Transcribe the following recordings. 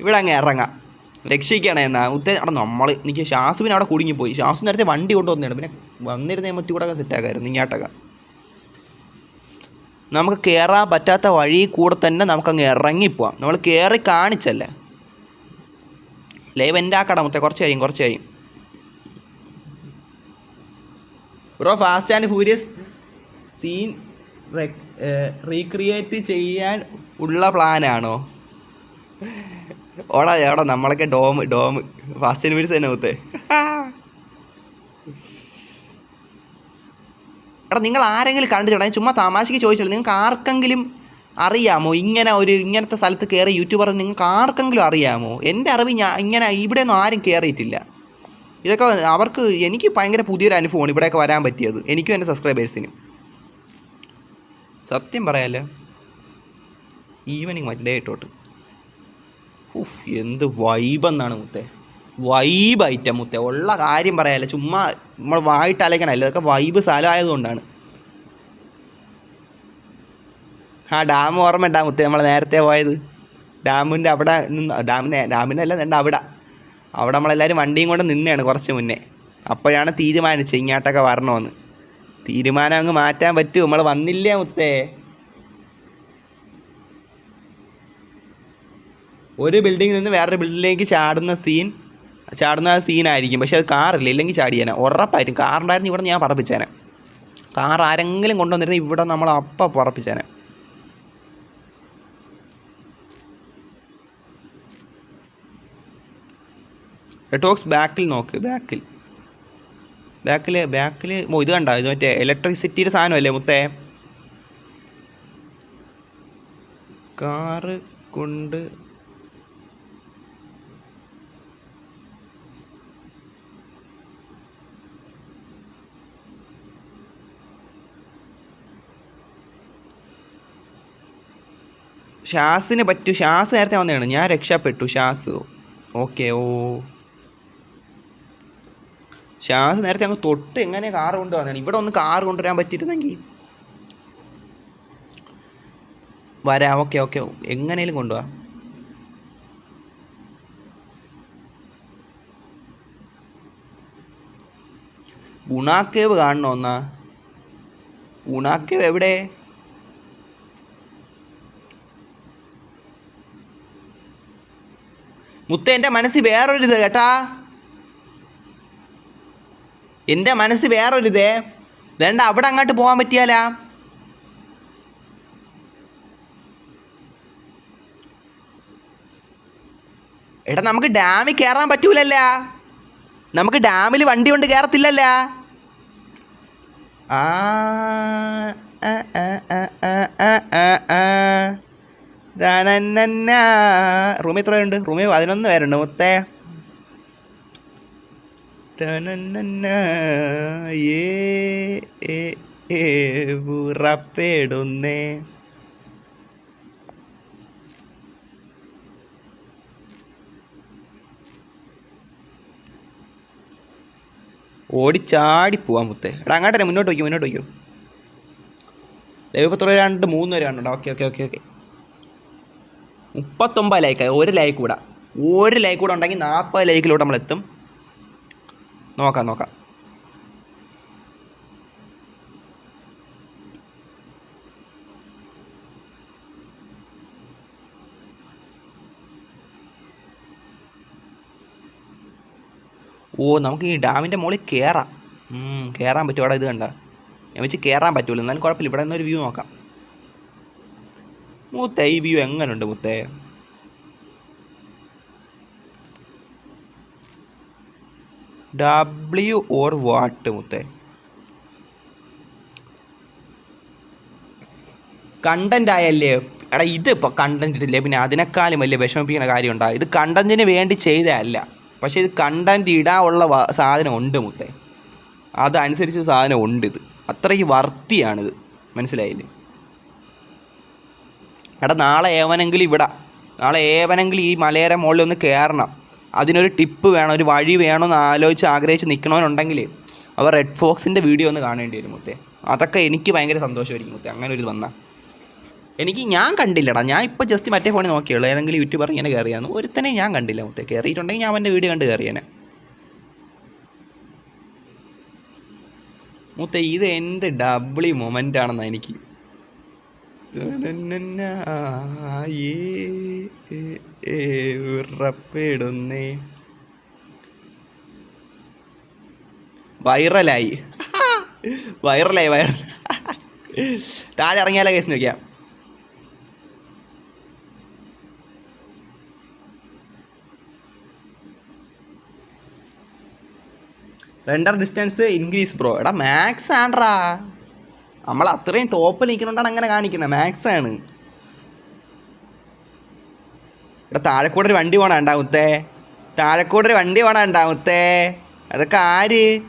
ഇവിടെ അങ്ങ് ഇറങ്ങാം. രക്ഷിക്കണേ എന്നാ. ഉത്തേ അവിടെ നമ്മൾ എനിക്ക് ഷാസുവിന് അവിടെ കുടുങ്ങിപ്പോയി. ഷാസു നേരത്തെ വണ്ടി കൊണ്ടുവന്നതാണ് പിന്നെ വന്നിരുന്ന മുത്തി കൂടെ സെറ്റാക്കായിരുന്നു ഇങ്ങോട്ടൊക്കെ. നമുക്ക് കയറാൻ പറ്റാത്ത വഴി കൂടെ തന്നെ നമുക്കങ്ങ് ഇറങ്ങിപ്പോവാം. നമ്മൾ കയറി കാണിച്ചല്ലേ? ലൈവ് എന്റെ ആക്കട മുത്തേ. കുറച്ച് കഴിയും കുറച്ച് കഴിയും. Bro Fast and Furious scene recreate ചെയ്യാൻ ഉള്ള പ്ലാനാണോ ഓടാ എടാ നമ്മളൊക്കെ ഡോം ഡോം ഫാസ്റ്റ് ആൻഡ് തന്നെ ഊത്തേ എടാ നിങ്ങൾ ആരെങ്കിലും കണ്ടിട്ടുണ്ടോ ഞാൻ ചുമ്മാ തമാശയ്ക്ക് ചോദിച്ചില്ല നിങ്ങൾക്ക് ആർക്കെങ്കിലും അറിയാമോ? ഇങ്ങനെ ഒരു ഇങ്ങനത്തെ സ്ഥലത്ത് കയറി യൂട്യൂബർ നിങ്ങൾക്ക് ആർക്കെങ്കിലും അറിയാമോ? എന്റെ അറിവ് ഞാൻ ഇങ്ങനെ ഇവിടെയൊന്നും ആരും കയറിയിട്ടില്ല ഇതൊക്കെ അവർക്ക് എനിക്ക് ഭയങ്കര പുതിയൊരു അനുഭവമാണ് ഇവിടെയൊക്കെ വരാൻ പറ്റിയത്. എനിക്കും എന്റെ സബ്സ്ക്രൈബേഴ്സിനും. സത്യം പറയാലോ ഈവനിങ് ഡേ ഇട്ടോട്ട് എന്ത് വൈബ് എന്നാണ് മുത്തേ. വൈബ് ഐറ്റം മുത്തേ. ഉള്ള കാര്യം പറയാല്ല. ചുമ്മാ നമ്മൾ വായിട്ട് അലക്കണല്ലോ ഇതൊക്കെ വൈബ് സ്ഥലമായതുകൊണ്ടാണ്. ആ ഡാം ഓർമ്മ ഉണ്ടാ മുത്തേ? നമ്മൾ നേരത്തെ പോയത്. ഡാമിന്റെ അവിടെ നിന്ന് ഡാമിന് ഡാമിന്റെ അല്ല രണ്ട് അവിടെ? അവിടെ നമ്മളെല്ലാവരും വണ്ടിയും കൊണ്ട് നിന്നെയാണ് കുറച്ച് മുന്നേ. അപ്പോഴാണ് തീരുമാനിച്ചത് ഇങ്ങോട്ടൊക്കെ വരണമെന്ന്. തീരുമാനം അങ്ങ് മാറ്റാൻ പറ്റുമോ? നമ്മൾ വന്നില്ലേ മുത്തേ? ഒരു ബിൽഡിങ്ങിൽ നിന്ന് വേറൊരു ബിൽഡിങ്ങിലേക്ക് ചാടുന്ന സീൻ ചാടുന്ന സീനായിരിക്കും പക്ഷേ അത് കാറില്ല ഇല്ലെങ്കിൽ ചാടിയേനെ. ഉറപ്പായിട്ടും കാറുണ്ടായിരുന്നു ഇവിടെ ഞാൻ പറപ്പിച്ചേനെ. കാർ ആരെങ്കിലും കൊണ്ടുവന്നിരുന്ന ഇവിടെ നമ്മൾ അപ്പം പറപ്പിച്ചേനെ. റെട്ടോക്സ് ബാക്കിൽ നോക്ക്. ബാക്കിൽ ബാക്കിൽ ബാക്കിൽ ഇത് കണ്ട? ഇത് മറ്റേ ഇലക്ട്രിസിറ്റിയുടെ സാധനമല്ലേ മുത്തേ? കാറ് കൊണ്ട് ഷാസിന് പറ്റൂ ഷാസ് നേരത്തെ വന്നതാണ്. ഞാൻ രക്ഷപ്പെട്ടു ഷാസ് ഓക്കെ ഓ. ഷാസ് നേരത്തെ അങ്ങ് തൊട്ട് എങ്ങനെ കാർ കൊണ്ടുവന്നതാണ്. ഇവിടെ ഒന്ന് കാർ കൊണ്ടുവരാൻ പറ്റിയിരുന്നെങ്കിൽ. വരാം ഓക്കെ ഓക്കെ. എങ്ങനെയും കൊണ്ടുപോവാ ഗുണാക്കേവ് കാണണോ എന്നാ? ഗുണാക്കേവ് എവിടെ? മുത്ത എന്റെ മനസ്സിൽ വേറൊരിത് കേട്ടാ. എന്റെ മനസ്സ് വേറൊരിതേ. വേണ്ട അവിടെ അങ്ങോട്ട് പോകാൻ പറ്റിയാല. എടാ നമുക്ക് ഡാമിൽ കയറാൻ പറ്റൂലല്ല. നമുക്ക് ഡാമിൽ വണ്ടി കൊണ്ട് കയറത്തില്ലല്ല ആ, ആ, ആ, ആ. ദാനന്നന്ന. റൂമിൽ എത്ര പേരുണ്ട് റൂമിൽ പതിനൊന്ന് പേരുണ്ട് മുത്തേ. ഉറപ്പെടുന്നേ. ഓടിച്ചാടി പോവാൻ മുത്തേ. എടാ അങ്ങോട്ട് തന്നെ മുന്നോട്ട് വയ്ക്കും മുന്നോട്ട് വയ്ക്കും. ദൈവപത്ര രണ്ട് മൂന്ന് കണ്ടോ? Okay okay okay okay. മുപ്പത്തൊമ്പത് ലൈക്ക് ഒരു ലൈക്ക് കൂടെ. ഒരു ലൈക്ക് കൂടെ ഉണ്ടെങ്കിൽ നാൽപ്പത് ലൈക്കിലോട്ട് നമ്മൾ എത്തും. നോക്കാം നോക്കാം. ഓ നമുക്ക് ഈ ഡാമിന്റെ മുകളിൽ കയറാം കയറാൻ പറ്റും അവിടെ ഇത് കണ്ട. ഞാൻ വെച്ച് കയറാൻ പറ്റുള്ളൂ എന്നാലും കുഴപ്പമില്ല. ഇവിടെ നിന്നൊരു വ്യൂ നോക്കാം. മുത്തേ ഈ വ്യൂ എങ്ങനെയുണ്ട് മുത്തേ? ഡബ്ല്യു ഓർ വാട്ട് മുത്തേ? കണ്ടന്റ് ആയല്ലേ? എടാ ഇത് ഇപ്പോൾ കണ്ടന്റ് ഇല്ലേ പിന്നെ അതിനേക്കാളും വലിയ വിഷമിപ്പിക്കുന്ന കാര്യം ഉണ്ടാകും ഇത് കണ്ടന്റിന് വേണ്ടി ചെയ്തതല്ല പക്ഷേ ഇത് കണ്ടന്റ് ഇടാനുള്ള സാധനം ഉണ്ട് മുത്തേ. അതനുസരിച്ച് സാധനം ഉണ്ട് ഇത്. അത്രയ്ക്ക് വർത്തിയാണിത് മനസ്സിലായില്ലേ? എടാ നാളെ ഏവനെങ്കിലും ഇവിടെ. നാളെ ഏവനെങ്കിലും ഈ മലയര മുകളിൽ ഒന്ന് കയറണം. അതിനൊരു ടിപ്പ് വേണം ഒരു വഴി വേണമെന്ന് ആലോചിച്ച് ആഗ്രഹിച്ച് നിൽക്കണമെന്നുണ്ടെങ്കിൽ അവർ റെഡ് ഫോക്സിന്റെ വീഡിയോ ഒന്ന് കാണേണ്ടി വരും മുത്തേ. അതൊക്കെ എനിക്ക് ഭയങ്കര സന്തോഷമായിരിക്കും മുത്തേ അങ്ങനെ ഒരു വന്നാൽ. എനിക്ക് ഞാൻ കണ്ടില്ലടാ ഞാൻ ഇപ്പോൾ ജസ്റ്റ് മറ്റേ ഫോണിൽ നോക്കിയുള്ളൂ. ഏതെങ്കിലും യൂട്യൂബർ ഇങ്ങനെ കയറിയാന്ന്. ഒരുത്തനെ ഞാൻ കണ്ടില്ല മുത്തേ. കയറിയിട്ടുണ്ടെങ്കിൽ ഞാൻ അവന്റെ വീഡിയോ കണ്ട് കയറിയേനെ. മുത്തേ ഇത് എന്ത് ഡബിളി മൊമെന്റ് ആണെന്നാണ് എനിക്ക് ഉറപ്പിടുന്നേ. വൈറലായി. വൈറലായി വൈറൽ താഴെ ഇറങ്ങിയാലോ കേസ് നോക്കിയാം? റെൻഡർ ഡിസ്റ്റൻസ് ഇൻക്രീസ് ബ്രോ എടാ മാക്സ് ആണ്ട്രാ നമ്മൾ അത്രയും ടോപ്പിൽ നിൽക്കുന്നുണ്ടാണ് അങ്ങനെ കാണിക്കുന്നത്. മാക്സ് ആണ്. ഇവിടെ താഴെക്കൂടെ ഒരു വണ്ടി പോണ താഴെക്കൂടെ ഒരു വണ്ടി പോണ ഉണ്ടാമത്തേ അതൊക്കെ ആര്?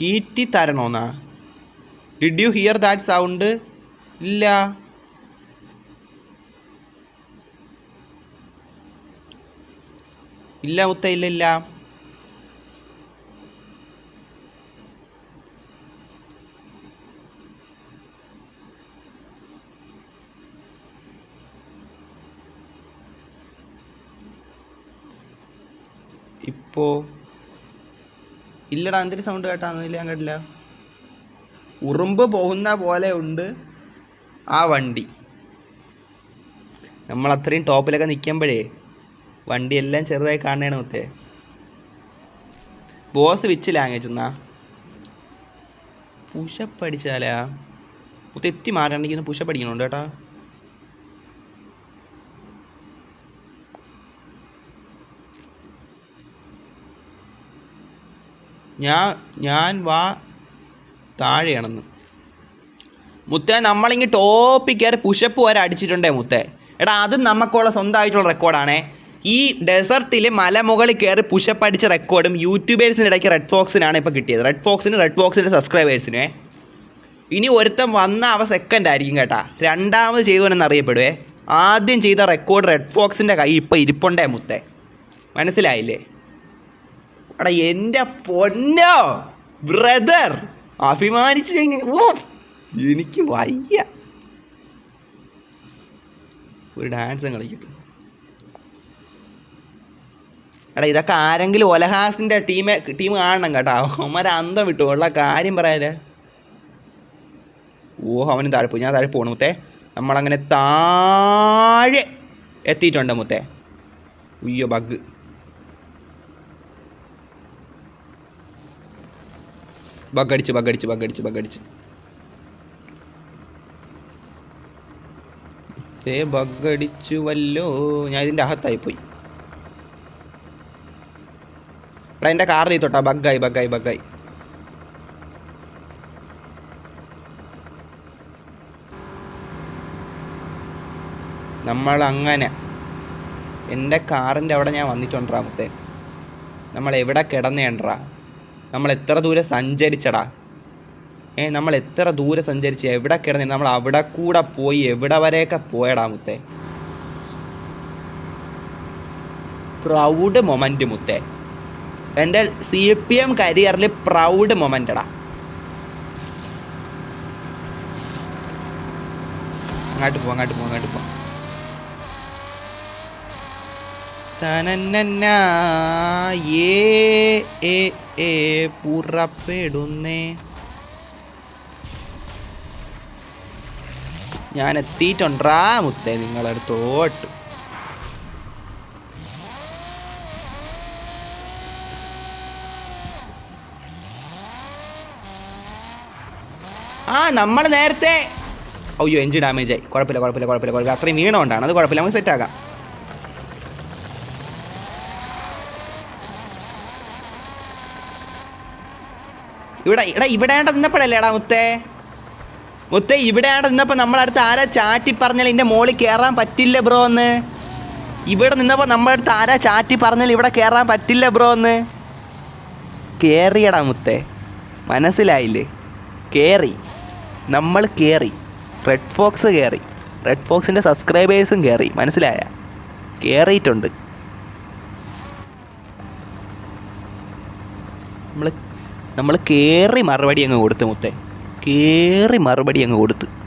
കീറ്റി തരണോന്നാ did you hear that sound ഇല്ല. ഇല്ല മുത്ത ഇല്ല ഇല്ല. ഇപ്പോ ഇല്ലടാ എന്തൊരു സൗണ്ട് കേട്ടാന്നില്ല ഞാൻ കേട്ടില്ല. ഉറുമ്പ് പോകുന്ന പോലെ ഉണ്ട് ആ വണ്ടി. നമ്മൾ അത്രയും ടോപ്പിലൊക്കെ നിൽക്കുമ്പോഴേ വണ്ടി എല്ലാം ചെറുതായി കാണണേണ് മുത്തേ. ബോസ് വിച്ച് ലാംഗ്വേജ് എന്നാ പുഷപ്പ് അടിച്ചാലാ? മുത്ത എത്തി മാറണമെങ്കിൽ പുഷപ്പ് അടിക്കണുണ്ട് കേട്ടാ. ഞാൻ ഞാൻ വാ താഴെയാണെന്ന്. മുത്തേ നമ്മളിങ്ങി ടോപ്പിൽ കയറി പുഷപ്പ് വരെ അടിച്ചിട്ടുണ്ടേ മുത്തേ. എടാ അത് നമുക്കുള്ള സ്വന്തമായിട്ടുള്ള റെക്കോർഡാണേ ഈ ഡെസർട്ടിൽ മലമുകളിൽ കയറി പുഷപ്പ് അടിച്ച റെക്കോർഡും യൂട്യൂബേഴ്സിന്റെ ഇടയ്ക്ക് റെഡ് ഫോക്സിനാണ് ഇപ്പോൾ കിട്ടിയത്. റെഡ് ഫോക്സിന് റെഡ് ഫോക്സിന്റെ സബ്സ്ക്രൈബേഴ്സിനെ ഇനി ഒരുത്തൻ വന്ന അവ സെക്കൻഡ് ആയിരിക്കും കേട്ടാ. രണ്ടാമത് ചെയ്തവനെന്ന് അറിയപ്പെടുവേ. ആദ്യം ചെയ്ത റെക്കോർഡ് റെഡ് ഫോക്സിന്റെ കൈ ഇപ്പോൾ ഇരിപ്പുണ്ടേ മുത്തേ. മനസ്സിലായില്ലേ? അടാ എന്റെ പൊന്നോ! ബ്രദർ അഭിമാനിച്ച് ഓ എനിക്ക് വയ്യ. ഒരു ഡാൻസും കളിക്കട്ടെ. എടാ ഇതൊക്കെ ആരെങ്കിലും ഒലഹാസിന്റെ ടീം ടീം കാണണം കേട്ടോ. അവന്മാരെ അന്തം വിട്ടു. ഉള്ള കാര്യം പറയാല്ലേ? ഓ അവന് താഴെ ഞാൻ താഴെ പോണു മുത്തേ. നമ്മളങ്ങനെ താഴെ എത്തിയിട്ടുണ്ട് മുത്തേ. ഉയ്യോ ബഗ് ബഗടിച്ച് ബഗടിച്ച് ബഗടിച്ച് ബഗടിച്ച് ബഗടിച്ചു വല്ലോ ഞാൻ ഇതിന്റെ അകത്തായി പോയി. എടാ എന്റെ കാറിൽ തൊട്ടാ. ബഗ്ഗായി ബഗ്ഗായി ബഗ്ഗായി. നമ്മൾ അങ്ങനെ എന്റെ കാറിന്റെ അവിടെ ഞാൻ വന്നിട്ടുണ്ടാ മുത്തേ. നമ്മൾ എവിടെ കിടന്നേണ്ടാ നമ്മൾ എത്ര ദൂരെ സഞ്ചരിച്ചടാ? ഏ നമ്മൾ എത്ര ദൂരെ സഞ്ചരിച്ച് എവിടെ കിടന്നേ? നമ്മൾ അവിടെ കൂടെ പോയി എവിടെ വരെയൊക്കെ പോയടാ മുത്തേ. പ്രൗഡ് മൊമെന്റ് മുത്തേ. എന്റെ സി പി എം കരിയറിൽ പ്രൗഡ് മൊമെന്റടാ അങ്ങോട്ട് പോ അങ്ങോട്ട് പോ അങ്ങോട്ട് പോ. പുറപ്പെടുന്നേ. ഞാൻ എത്തിയിട്ടുണ്ടാ മുത്തേ നിങ്ങളടുത്തോട്ട്. ആ നമ്മൾ നേരത്തെ അയ്യോ എൻജി ഡാമേജ് ആയി. കുഴപ്പമില്ല കുഴപ്പമില്ല കുഴപ്പമില്ല കുഴപ്പമില്ല. അത്രയും വീണോണ്ടാണ്. അത് കുഴപ്പമില്ല നമുക്ക് സെറ്റ് ആക്കാം ഇവിടെ എടാ ഇവിടെ ആണ്ട് നിന്നപ്പോഴല്ലേ എടാ മുത്തേ? മുത്തേ ഇവിടെ ആണ്ട് നിന്നപ്പോൾ നമ്മളടുത്ത് ആരാ ചാറ്റി പറഞ്ഞാൽ ഇതിന്റെ മോളിൽ കയറാൻ പറ്റില്ല ബ്രോ എന്ന്? ഇവിടെ നിന്നപ്പോൾ നമ്മളടുത്ത് ആരാ ചാറ്റി പറഞ്ഞാൽ ഇവിടെ കയറാൻ പറ്റില്ല ബ്രോ എന്ന്? കയറിയടാ മുത്തേ. മനസ്സിലായില്ലേ? കേറി. നമ്മൾ കയറി റെഡ് ഫോക്സ് കയറി റെഡ് ഫോക്സിന്റെ സബ്സ്ക്രൈബേഴ്സും കയറി മനസ്സിലായ? കയറിയിട്ടുണ്ട് നമ്മൾ നമ്മൾ കയറി മറുപടി അങ്ങ് കൊടുത്ത് മുത്തേ. കയറി മറുപടി അങ്ങ് കൊടുത്ത്.